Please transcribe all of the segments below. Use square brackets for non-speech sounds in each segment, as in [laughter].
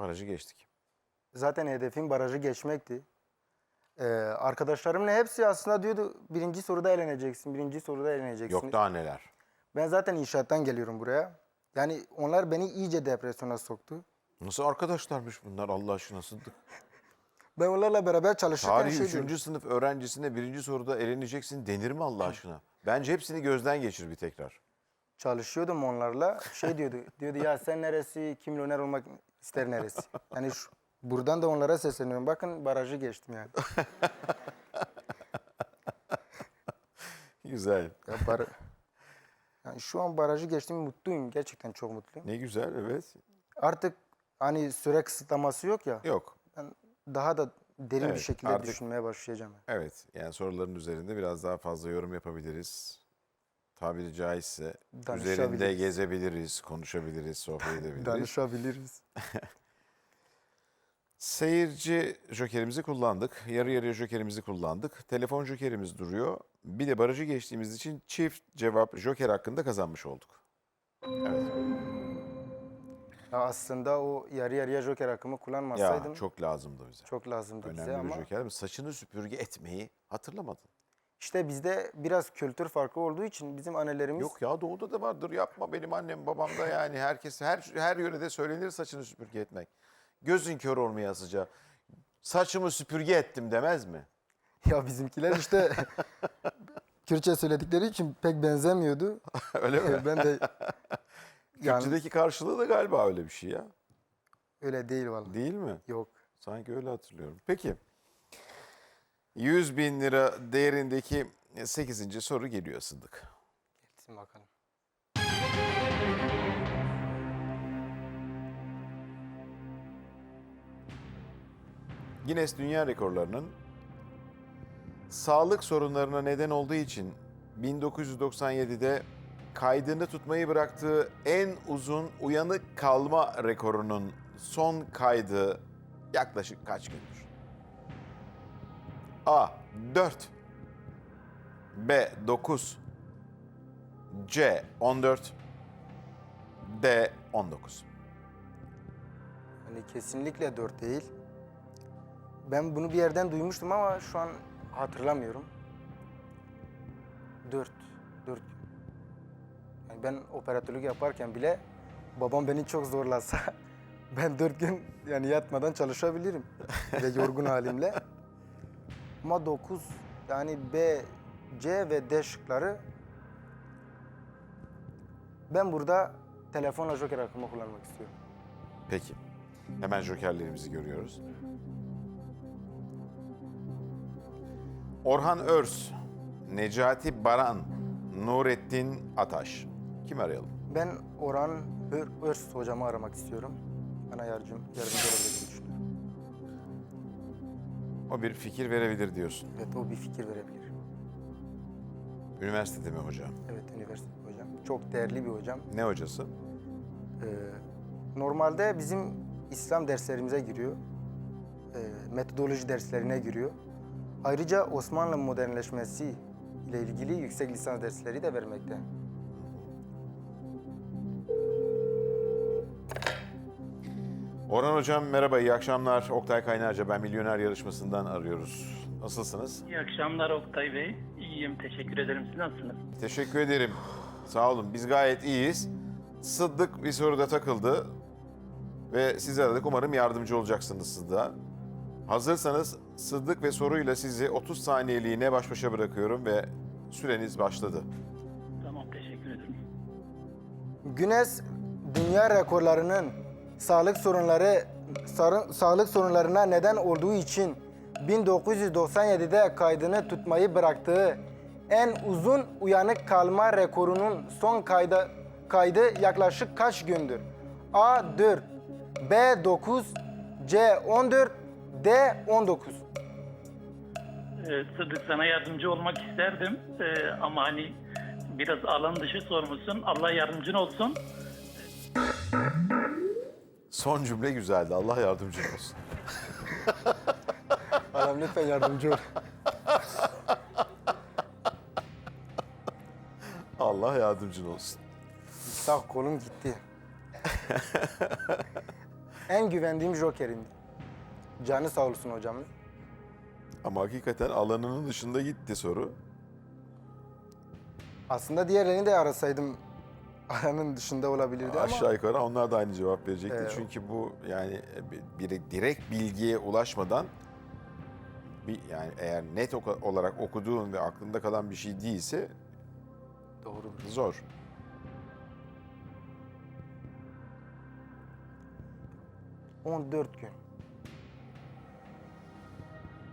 Barajı geçtik. Zaten hedefim barajı geçmekti. Ee, arkadaşlarımın hepsi aslında diyordu birinci soruda eleneceksin, birinci soruda eleneceksin. Yok daha neler. Ben zaten inşaattan geliyorum buraya. Yani onlar beni iyice depresyona soktu. Nasıl arkadaşlarmış bunlar Allah aşkına Sıddık? [laughs] Ben onlarla beraber çalışırken Tarih şey 3. diyordum. sınıf öğrencisine birinci soruda eleneceksin denir mi Allah aşkına? Bence hepsini gözden geçir bir tekrar. Çalışıyordum onlarla. Şey diyordu, diyordu ya sen neresi, milyoner olmak ister neresi? Yani şu, buradan da onlara sesleniyorum. Bakın barajı geçtim yani. Güzel. Ya bar- yani şu an barajı geçtim mutluyum. Gerçekten çok mutluyum. Ne güzel evet. Artık hani süre kısıtlaması yok ya. Yok. Ben daha da derin Evet, bir şekilde artık- düşünmeye başlayacağım. Evet. Yani soruların üzerinde biraz daha fazla yorum yapabiliriz. Tabiri caizse üzerinde gezebiliriz, konuşabiliriz, sohbet edebiliriz. Danışabiliriz. [laughs] Seyirci jokerimizi kullandık. Yarı yarıya jokerimizi kullandık. Telefon jokerimiz duruyor. Bir de barajı geçtiğimiz için çift cevap joker hakkında kazanmış olduk. Evet. Ya aslında o yarı yarıya joker hakkımı Ya kullanmasaydım çok, çok lazımdı bize. lazımdı bize Önemli ama bir joker. Saçını süpürge etmeyi hatırlamadın. İşte bizde biraz kültür farkı olduğu için bizim annelerimiz Yok ya doğuda da vardır. Yapma benim annem babam da yani herkes her her yörede söylenir saçını süpürge etmek. Gözün kör olmayasıca. Saçımı süpürge ettim demez mi? ya bizimkiler işte [laughs] Kürtçe söyledikleri için pek benzemiyordu. [laughs] Öyle mi? ben de yani [laughs] Kürtçedeki karşılığı da galiba öyle bir şey ya. öyle değil vallahi. Değil mi? Yok. Sanki öyle hatırlıyorum. Peki. 100 bin lira değerindeki 8. soru geliyor Sıddık. Gelsin bakalım. Guinness Dünya Rekorları'nın sağlık sorunlarına neden olduğu için 1997'de kaydını tutmayı bıraktığı en uzun uyanık kalma rekorunun son kaydı yaklaşık kaç gündür? A. 4 B. 9 C. 14 D. 19 Hani kesinlikle dört değil. Ben bunu bir yerden duymuştum ama şu an hatırlamıyorum. Dört. Dört. Yani ben operatörlük yaparken bile babam beni çok zorlasa [laughs] ben dört gün yani yatmadan çalışabilirim. ve yorgun halimle. Ama dokuz yani B, C ve D şıkları ben burada telefonla joker hakkımı kullanmak istiyorum. Peki. Hemen jokerlerimizi görüyoruz. Orhan Örs, Necati Baran, Nurettin Ataş. Kim arayalım? Ben Orhan Örs hocamı aramak istiyorum. Bana yardım, yardımcı olabileceğini düşünüyorum. O bir fikir verebilir diyorsun. Evet o bir fikir verebilir. Üniversitede mi hocam? Evet üniversite hocam. Çok değerli bir hocam. Ne hocası? Ee, normalde bizim İslam derslerimize giriyor. Ee, metodoloji derslerine giriyor. Ayrıca Osmanlı modernleşmesi ile ilgili yüksek lisans dersleri de vermekte. Orhan hocam merhaba, iyi akşamlar. Oktay Kaynarca, ben Milyoner Yarışması'ndan arıyoruz. Nasılsınız? İyi akşamlar Oktay Bey. İyiyim, teşekkür ederim. Siz nasılsınız? Teşekkür ederim. Sağ olun, biz gayet iyiyiz. Sıddık bir soruda takıldı ve sizi aradık. Umarım yardımcı olacaksınız Sıddık'a. Hazırsanız Sıddık ve soruyla sizi 30 saniyeliğine baş başa bırakıyorum ve süreniz başladı. Tamam, teşekkür ederim. Güneş dünya rekorlarının sağlık sorunları sağlık sorunlarına neden olduğu için 1997'de kaydını tutmayı bıraktığı en uzun uyanık kalma rekorunun son kaydı kaydı yaklaşık kaç gündür? A 4, B 9, C 14, D 19. Ee, Sıddık sana yardımcı olmak isterdim Ee, ama hani biraz alan dışı sormuşsun. Allah yardımcın olsun. Son cümle güzeldi. Allah yardımcın olsun. [laughs] Adam lütfen yardımcı ol. Allah yardımcın olsun. Sağ kolum gitti. [laughs] en güvendiğim jokerimdi. Canı sağ olsun hocamın. Ama hakikaten alanının dışında gitti soru. Aslında diğerlerini de arasaydım alanın dışında olabilirdi ama Aşağı yukarı onlar da aynı cevap verecekti. Evet. Çünkü bu yani bir direkt bilgiye ulaşmadan bir yani eğer net olarak okuduğun ve aklında kalan bir şey değilse doğrudur. zor. Hı. 14 gün.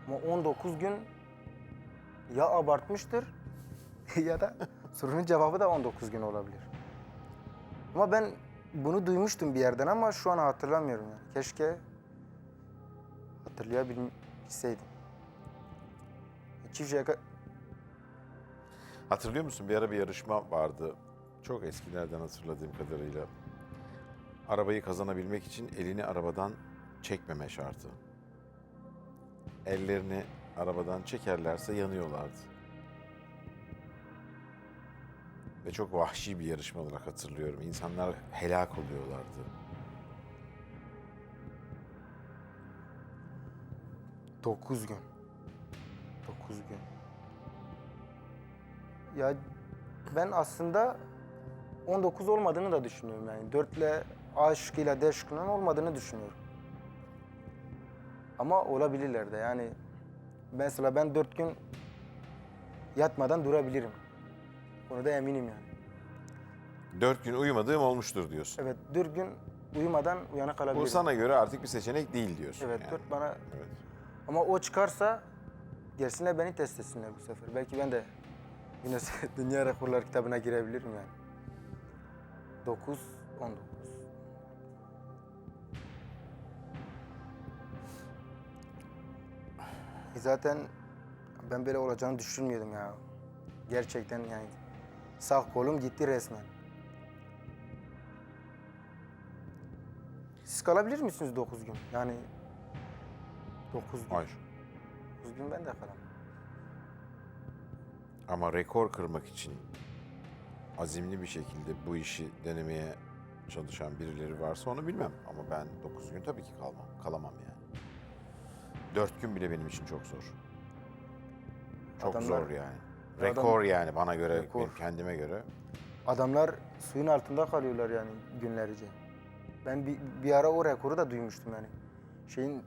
Ama 19 gün ya abartmıştır [laughs] ya da sorunun cevabı da 19 gün olabilir. Ama ben bunu duymuştum bir yerden ama şu an hatırlamıyorum yani. Keşke hatırlayabilseydim. Çift şaka... Hatırlıyor musun bir ara bir yarışma vardı. Çok eskilerden hatırladığım kadarıyla. Arabayı kazanabilmek için elini arabadan çekmeme şartı. Ellerini arabadan çekerlerse yanıyorlardı. Ve çok vahşi bir yarışma olarak hatırlıyorum. İnsanlar helak oluyorlardı. Dokuz gün. Dokuz gün. Ya ben aslında 19 olmadığını da düşünüyorum yani. 4 ile A olmadığını düşünüyorum. Ama olabilirler de yani. Mesela ben 4 gün yatmadan durabilirim. Bunu da eminim yani. Dört gün uyumadığım olmuştur diyorsun. Evet 4 gün uyumadan uyanık kalabilirim. Bu sana göre artık bir seçenek değil diyorsun. Evet yani. 4 bana Evet. Ama o çıkarsa gelsinler beni test etsinler bu sefer. Belki ben de yine [laughs] Dünya Rekorlar kitabına girebilirim yani. 9, 19. E Zaten ben böyle olacağını düşünmüyordum ya. Gerçekten yani sağ kolum gitti resmen. Siz kalabilir misiniz 9 gün? Yani 9 gün. Hayır. 9 gün ben de kalamam. Ama rekor kırmak için azimli bir şekilde bu işi denemeye çalışan birileri varsa onu bilmem. Ama ben 9 gün tabii ki kalmam. Kalamam yani. 4 gün bile benim için çok zor. Çok Adamlar- zor yani. Rekor yani bana göre, Rekor. benim kendime göre. Adamlar suyun altında kalıyorlar yani günlerce. Ben bir, bir ara o rekoru da duymuştum yani. Şeyin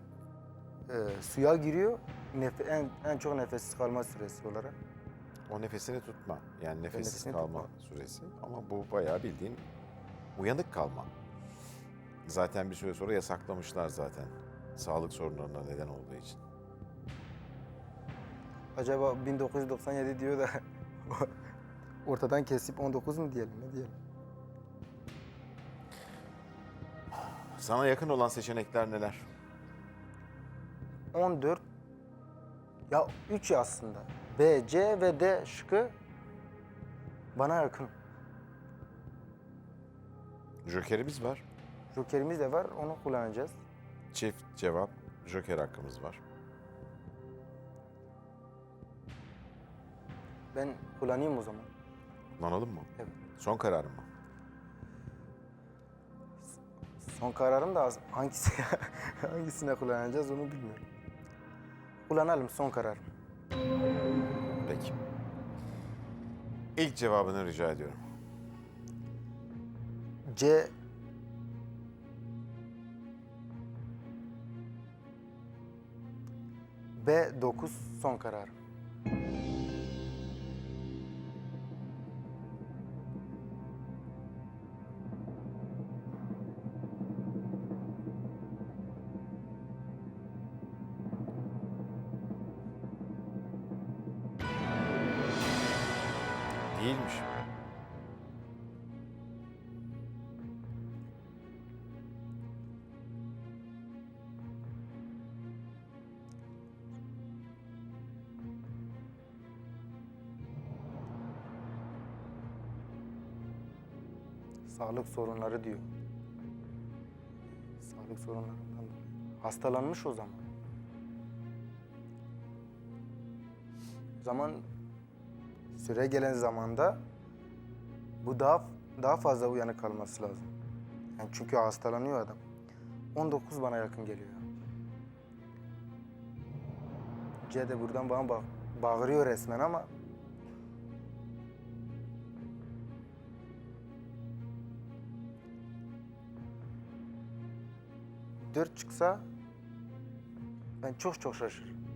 e, suya giriyor, nefe- en, en çok nefessiz kalma süresi olarak. O nefesini tutma. Yani nefessiz nefesini kalma süresi. Ama bu bayağı bildiğin uyanık kalma. Zaten bir süre sonra yasaklamışlar zaten. Sağlık sorunlarına neden olduğu için. Acaba 1997 diyor da [laughs] ortadan kesip 19 mu diyelim ne diyelim? Sana yakın olan seçenekler neler? 14 ya 3 aslında. B, C ve D şıkkı bana yakın. Jokerimiz var. Jokerimiz de var onu kullanacağız. Çift cevap, joker hakkımız var. Ben kullanayım o zaman. Kullanalım mı? Evet. Son kararım mı? Son kararım da az- hangisi [laughs] hangisine kullanacağız onu bilmiyorum. Kullanalım son kararım. Peki. İlk cevabını rica ediyorum. C B9 son kararım. Değilmiş. Sağlık sorunları diyor. Sağlık sorunlarından dolayı. Hastalanmış o zaman. O zaman süre gelen zamanda bu daha daha fazla uyanık kalması lazım. Yani çünkü hastalanıyor adam. 19 bana yakın geliyor. C de buradan bana bak bağırıyor resmen ama Dört çıksa ben çok çok şaşırırım.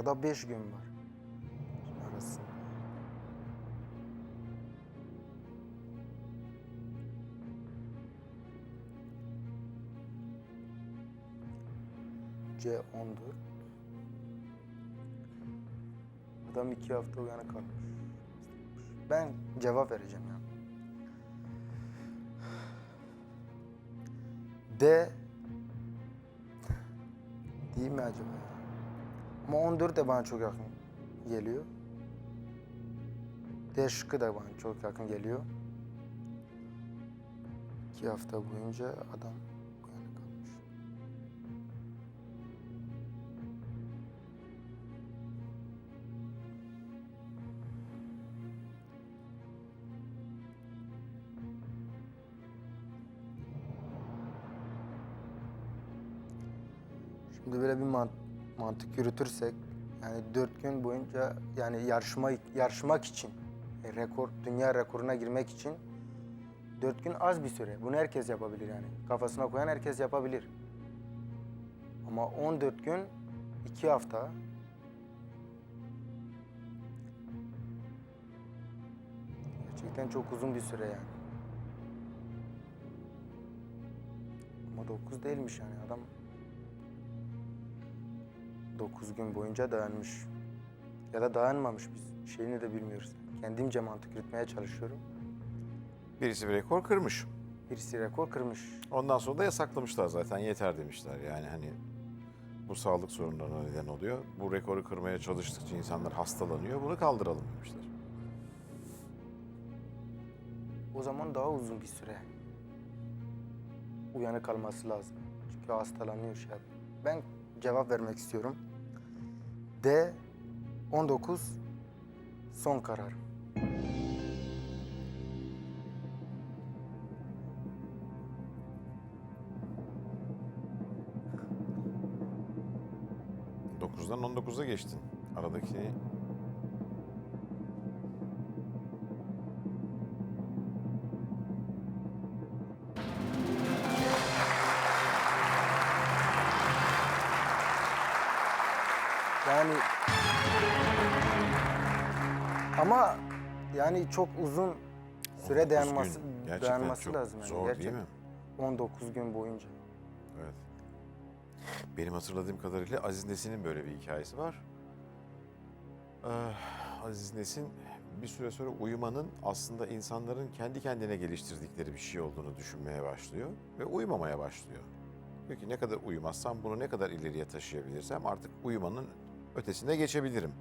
Arada beş gün var. Arasında. C 14. Adam iki hafta uyanık kalmış. Ben cevap vereceğim ya. D 14 de bana çok yakın geliyor. D şıkkı da bana çok yakın geliyor. İki hafta boyunca adam uyanık kalmış. Şimdi böyle bir mant- mantık yürütürsek yani dört gün boyunca yani yarışma yarışmak için e, rekor dünya rekoruna girmek için dört gün az bir süre. Bunu herkes yapabilir yani. Kafasına koyan herkes yapabilir. Ama 14 gün iki hafta gerçekten çok uzun bir süre yani. Ama 9 değilmiş yani adam 9 gün boyunca dayanmış. Ya da dayanmamış biz. Şeyini de bilmiyoruz. Kendimce mantık yürütmeye çalışıyorum. Birisi bir rekor kırmış. Birisi rekor kırmış. Ondan sonra da yasaklamışlar zaten yeter demişler. Yani hani bu sağlık sorunlarına neden oluyor. Bu rekoru kırmaya çalıştıkça insanlar hastalanıyor. Bunu kaldıralım demişler. O zaman daha uzun bir süre uyanık kalması lazım. Çünkü hastalanıyor şey. Ben cevap vermek istiyorum. D 19 son karar. Dokuzdan 19'a geçtin. Aradaki ama yani çok uzun süre 19 dayanması gün. Gerçekten dayanması çok lazım yani. Zor değil mi? 19 gün boyunca. Evet. Benim hatırladığım kadarıyla Aziz Nesin'in böyle bir hikayesi var. Ee, Aziz Nesin bir süre sonra uyumanın aslında insanların kendi kendine geliştirdikleri bir şey olduğunu düşünmeye başlıyor ve uyumamaya başlıyor. Diyor ki ne kadar uyumazsam bunu ne kadar ileriye taşıyabilirsem artık uyumanın ötesine geçebilirim.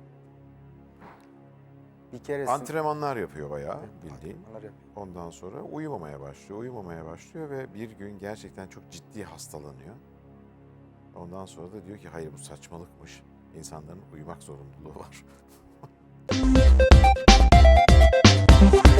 Bir keresinde... Antrenmanlar yapıyor bayağı bildiğin. Ondan sonra uyumamaya başlıyor, uyumamaya başlıyor ve bir gün gerçekten çok ciddi hastalanıyor. Ondan sonra da diyor ki hayır bu saçmalıkmış. İnsanların uyumak zorunluluğu var. [laughs]